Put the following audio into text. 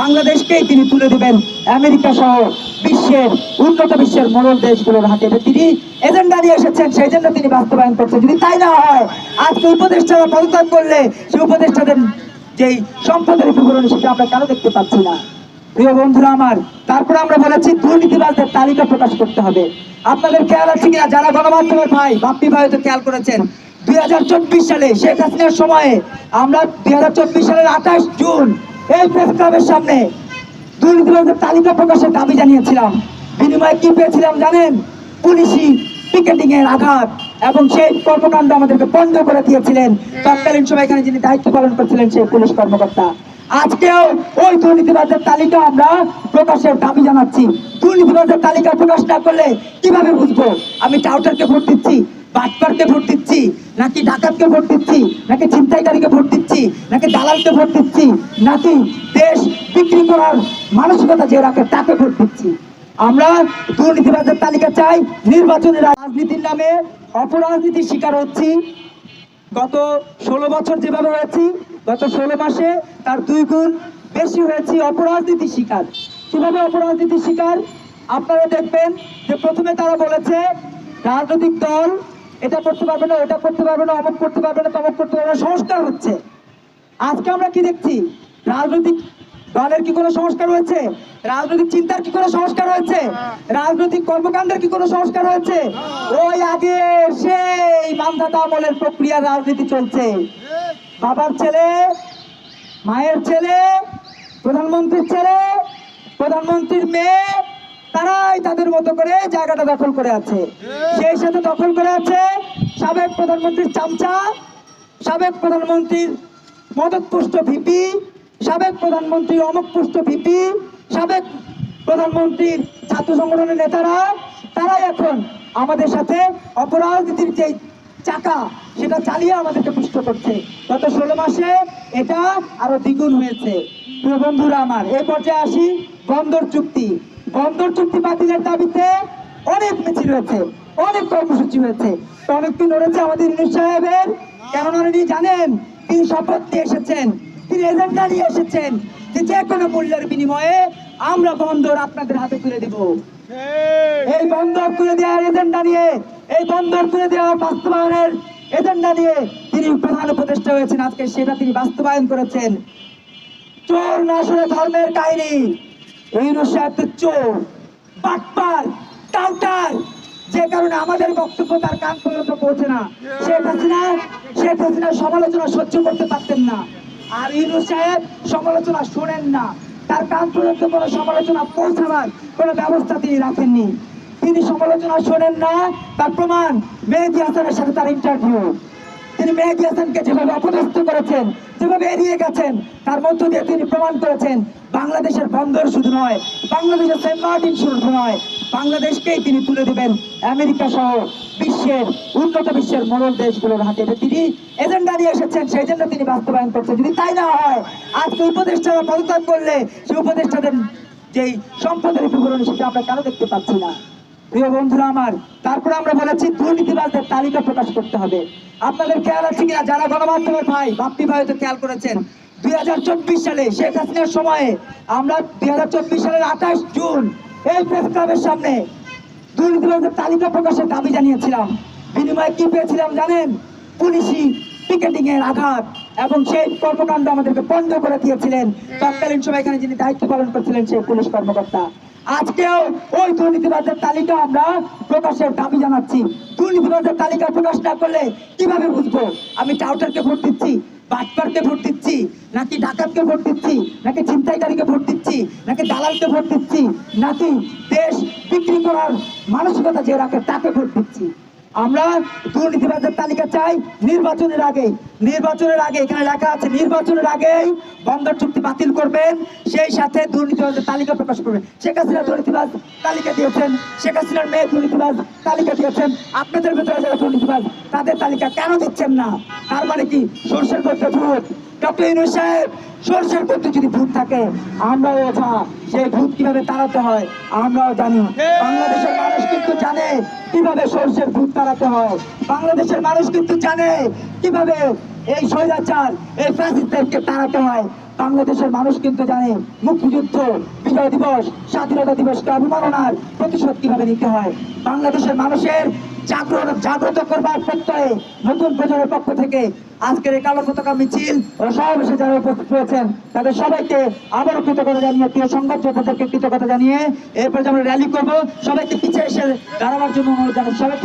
বাংলাদেশকেই তিনি তুলে দিবেন আমেরিকা সহ বিশ্বের, উন্নত বিশ্বের মনোল দেশগুলোর হাতে। তিনি এজেন্ডা নিয়ে এসেছেন, সেই জন্য তিনি বাস্তবায়ন করছেন। যদি তাই না হয়, আজকে উপদেষ্টারা পদত্যাগ করলে সেই উপদেষ্টাদের যেই সম্পদের বিবরণ, সেটা আমরা কেন দেখতে পাচ্ছি না? প্রিয় বন্ধুরা আমার, তারপরে আমরা বলেছি দুর্নীতিবাজদের তালিকা প্রকাশ করতে হবে। আপনাদের খেয়াল আছে কিনা? যারা গণমাধ্যমের ভাই, বাপ্পি ভাই তো খেয়াল করেছেন। দুই হাজার চব্বিশ সালে শেখ হাসিনার সময়ে আমরা দুই হাজার চব্বিশ সালের আঠাশ জুন এই প্রেস ক্লাবের সামনে দুর্নীতিবাজদের তালিকা প্রকাশের দাবি জানিয়েছিলাম। বিনিময়ে কি পেয়েছিলাম জানেন? পুলিশি পিকেটিং এর আঘাত এবং সেই কর্মকাণ্ড আমাদেরকে বন্ধ করে দিয়েছিলেন। তৎকালীন সময় এখানে যিনি দায়িত্ব পালন করছিলেন, সেই পুলিশ কর্মকর্তা। আজকেও ওই দুর্নীতিবাজের তালিকা আমরা প্রকাশের দাবি জানাচ্ছি। দুর্নীতিবাজের তালিকা প্রকাশ না করলে কীভাবে বুঝব? আমি টাউটারকে ভোট দিচ্ছি। বাটপারকে ভোট দিচ্ছি? নাকি ডাকাতকে ভোট দিচ্ছি? নাকি ছিনতাইকারীকে ভোট দিচ্ছি? নাকি দালালকে ভোট দিচ্ছি? নাকি দেশ বিক্রি করার মানসিকতা যে রাখে তাকে ভোট দিচ্ছি? আমরা দুর্নীতিবাজের তালিকা চাই। নির্বাচনের রাজনীতির নামে অপরাজনীতির শিকার হচ্ছি। গত ষোলো বছর যেভাবে হয়েছি, গত ষোলো মাসে তার দুই গুণ বেশি হয়েছি অপরাজনীতির শিকার। কীভাবে অপরাজনীতির শিকার? আপনারা দেখবেন যে প্রথমে তারা বলেছে, রাজনৈতিক দল এটা করতে পারবে না, ওটা করতে পারবে না, অমুক করতে পারবে না, তমক করতে পারবে না, সংস্কার হচ্ছে। আজকে আমরা কি দেখছি? রাজনৈতিক দলের কি কোনো সংস্কার হয়েছে? রাজনৈতিক চিন্তার কি কোনো সংস্কার হয়েছে? রাজনৈতিক কর্মকাণ্ডের কি কোনো সংস্কার হয়েছে? ওই আগে সেই মামদাতা আমলের প্রক্রিয়া, রাজনীতি চলছে। বাবার ছেলে, মায়ের ছেলে, প্রধানমন্ত্রীর ছেলে, প্রধানমন্ত্রীর মেয়ে তারাই তাদের মতো করে জায়গাটা দখল করে আছে। সেই সাথে দখল করে আছে সাবেক প্রধানমন্ত্রীর চামচা, সাবেক প্রধানমন্ত্রীর মদতপুষ্ট ভিপি, সাবেক প্রধানমন্ত্রী অমুকপুষ্ট ভিপি, সাবেক প্রধানমন্ত্রীর ছাত্র সংগঠনের নেতারা, তারাই এখন আমাদের সাথে অপরাজনীতির যে চাকা, সেটা চালিয়ে আমাদেরকে পুষ্ট করছে। গত ষোলো মাসে এটা আরও দ্বিগুণ হয়েছে। প্রিয় বন্ধুরা আমার এই পর্যায়ে আসি বন্দর চুক্তি। বন্দর চুক্তি বাতিলের দাবিতে অনেক মিছিল হয়েছে অনেক কর্মসূচি হয়েছে। অনেকদিন রয়েছে আমাদের ইউনুস সাহেবের। কেননা উনি জানেন তিনি শপথ নিয়ে এসেছেন তিনি এজেন্ডা নিয়ে এসেছেন যে যে কোনো মূল্যের বিনিময়ে আমরা বন্দর আপনাদের হাতে তুলে দিব। এই বন্দর তুলে দেওয়ার এজেন্ডা নিয়ে এই বন্দর তুলে দেওয়ার বাস্তবায়নের এজেন্ডা নিয়ে তিনি প্রধান উপদেষ্টা হয়েছেন। আজকে সেটা তিনি বাস্তবায়ন করেছেন। চোর নাশরে ধর্মের কাহিনী। ইউনুস সাহেব চোর বাটপার কাউন্টার যে কারণে আমাদের বক্তব্য তার কান পর্যন্ত পৌঁছে না। শেখ হাসিনা শেখ হাসিনার সমালোচনা সহ্য করতে পারতেন না। আর ইউনুস সাহেব সমালোচনা শোনেন না। তার কান পর্যন্ত কোনো সমালোচনা পৌঁছাবার কোনো ব্যবস্থা তিনি রাখেননি। তিনি সমালোচনা শোনেন না তার প্রমাণ মেহেদি হাসানের সাথে তার ইন্টারভিউ তিনি মেহেদি হাসানকে যেভাবে অপদস্থ করেছেন, যেভাবে এড়িয়ে গেছেন, তার মধ্য দিয়ে তিনি প্রমাণ করেছেন, বাংলাদেশের বন্দর শুধু নয়, বাংলাদেশের সেন্ট মার্টিন শুধু নয়, বাংলাদেশকেই তিনি তুলে দিবেন আমেরিকা সহ বিশ্বের, উন্নত বিশ্বের মনোল দেশগুলোর হাতে। তিনি এজেন্ডা নিয়ে এসেছেন, সেই জন্য তিনি বাস্তবায়ন করছেন। যদি তাই না হয়, আজকে উপদেষ্টারা পদত্যাগ করলে সেই উপদেষ্টাদের যেই সম্পদের বিবরণ সেটা আমরা কেন দেখতে পাচ্ছি না? প্রিয় বন্ধুরা আমার, তারপরে আমরা বলেছি দুর্নীতিবাজদের তালিকা প্রকাশ করতে হবে। আপনাদের খেয়াল আছে কিনা? যারা গণমাধ্যমের ভাই, বাপ্পি ভাই তো খেয়াল করেছেন। দুই হাজার চব্বিশ সালে, শেখ হাসিনার সময়ে, আমরা দুই হাজার চব্বিশ সালের আঠাশ জুন এই প্রেস ক্লাবের সামনে দুর্নীতিবাজদের তালিকা প্রকাশের দাবি জানিয়েছিলাম। বিনিময়ে কি পেয়েছিলাম জানেন? পুলিশি পিকেটিং এর আঘাত এবং সেই কর্মকাণ্ড আমাদেরকে বন্ধ করে দিয়েছিলেন। তৎকালীন সময় এখানে যিনি দায়িত্ব পালন করছিলেন সেই পুলিশ কর্মকর্তা। আজকেও ওই দুর্নীতিবাজের তালিকা আমরা প্রকাশের দাবি জানাচ্ছি। দুর্নীতিবাজের তালিকা প্রকাশ না করলে কীভাবে বুঝব? আমি টাউটারকে ভোট দিচ্ছি বাটপারকে ভোট দিচ্ছি নাকি ডাকাতকে ভোট দিচ্ছি নাকি ছিনতাইকারীকে ভোট দিচ্ছি নাকি দালালকে ভোট দিচ্ছি নাকি দেশ বিক্রি করার মানসিকতা যে রাখে তাকে ভোট দিচ্ছি। আমরা দুর্নীতিবাজের তালিকা চাই নির্বাচনের আগে। নির্বাচনের আগে এখানে লেখা আছে, নির্বাচনের আগেই বন্দর চুক্তি বাতিল করবেন, সেই সাথে দুর্নীতিবাজের তালিকা প্রকাশ করবেন। শেখ হাসিনা দুর্নীতিবাজ তালিকা দিয়েছেন, শেখ হাসিনার মেয়ে দুর্নীতিবাজ তালিকা দিয়েছেন। আপনাদের ভেতরে যারা দুর্নীতিবাজ, তাদের তালিকা কেন দিচ্ছেন না? তার মানে কি? সরষের করতে ভূত সাহেব, সরষের যদি ভূত থাকে, আমরাও সেই ভূত কীভাবে তাড়াতে হয়, আমরাও জানি। বাংলাদেশের মানুষ কিন্তু জানে কীভাবে সরষের ভূত তাড়াতে হয়। বাংলাদেশের মানুষ কিন্তু জানে কীভাবে এই স্বৈরাচার, এই ফ্যাসিস্টদেরকে তাড়াতে হয়। বাংলাদেশের মানুষ কিন্তু জানে মুক্তিযুদ্ধ, বিজয় দিবস, স্বাধীনতা দিবসকে অবমাননার প্রতিশোধ কীভাবে নিতে হয়। বাংলাদেশের মানুষের জাগ্রত করবার নতুন প্রজন্মের পক্ষ থেকে আজকের এই কালো পতাকা মিছিল ও সমাবেশে যারা উপস্থিত তাদের সবাইকে আবারও কৃতজ্ঞতা জানিয়ে, প্রিয় সংবাদ কৃতজ্ঞতা জানিয়ে এরপরে আমরা র্যালি করব, সবাইকে পিছিয়ে এসে দাঁড়াবার জন্য অনুরোধ জানাই সবাইকে